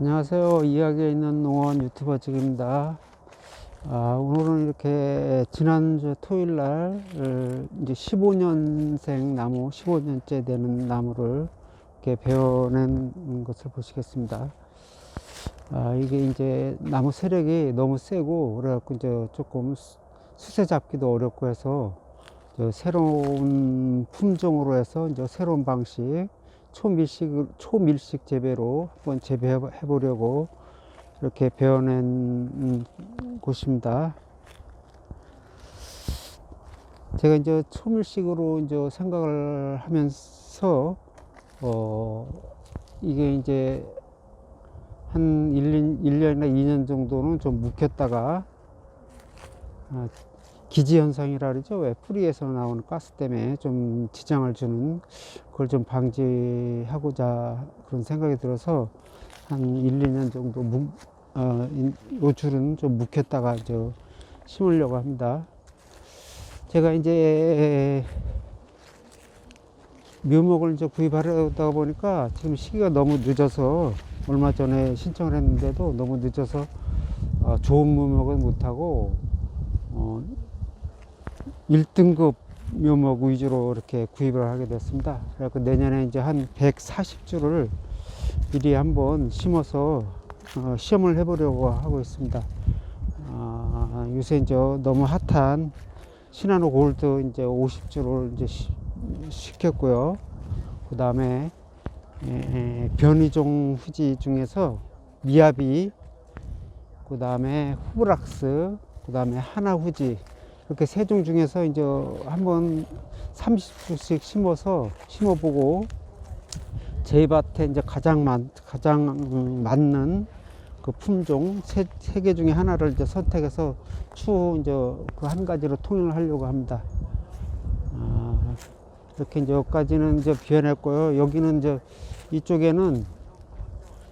안녕하세요. 이야기에 있는 농원 유튜버 직입니다. 아, 오늘은 이렇게 지난주 토요일 날 어, 이제 15년생 나무, 15년째 되는 나무를 이렇게 베어낸 것을 보시겠습니다. 아, 이게 이제 나무 세력이 너무 세고 그래갖고 이제 조금 수- 수세 잡기도 어렵고 해서 저 새로운 품종으로 해서 이제 새로운 방식 초밀식 초밀식 재배로 한번 재배해 보려고 이렇게 배워낸 음, 곳입니다. 제가 이제 초밀식으로 이제 생각을 하면서 어 이게 이제 한 1년, 1년이나 2년 정도는 좀 묵혔다가 아, 기지 현상이라 그러죠. 왜 뿌리에서 나오는 가스 때문에 좀 지장을 주는 그걸 좀 방지하고자 그런 생각이 들어서 한 1, 2년 정도 묵, 어, 줄은 좀 묵혔다가 이제 심으려고 합니다. 제가 이제 묘목을 이제 구입하려다 보니까 지금 시기가 너무 늦어서 얼마 전에 신청을 했는데도 너무 늦어서 어, 좋은 묘목은 못하고 어, 1등급 묘목 위주로 이렇게 구입을 하게 됐습니다. 그래서 내년에 이제 한 140주를 미리 한번 심어서 어, 시험을 해보려고 하고 있습니다. 아, 요새 이제 너무 핫한 시나노 골드 이제 50주를 이제 시, 시켰고요. 그 다음에 변이종 후지 중에서 미야비, 그 다음에 후브락스, 그 다음에 하나 후지 이렇게 세종 중에서 이제 한번 30주씩 심어서 심어보고 제 밭에 이제 가장 많, 가장 음, 맞는 그 품종 세, 세 개 중에 하나를 이제 선택해서 추후 이제 그 한 가지로 통일을 하려고 합니다. 아, 이렇게 이제 여기까지는 이제 비워냈고요. 여기는 이제 이쪽에는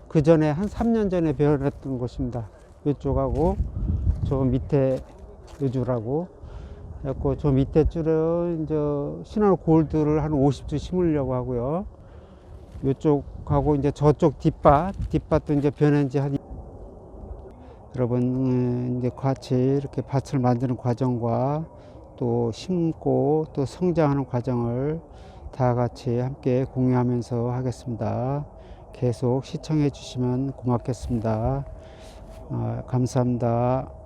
그 전에 한 3년 전에 비워냈던 곳입니다. 이쪽하고 저 밑에 요주라고 그래갖고 저 밑에 줄은 이제 신한 골드를 한 50주 심으려고 하고요. 이쪽하고 이제 저쪽 뒷밭, 뒷밭도 이제 변한 지 한 여러분 음, 이제 같이 이렇게 밭을 만드는 과정과 또 심고 또 성장하는 과정을 다 같이 함께 공유하면서 하겠습니다. 계속 시청해 주시면 고맙겠습니다. 아, 감사합니다.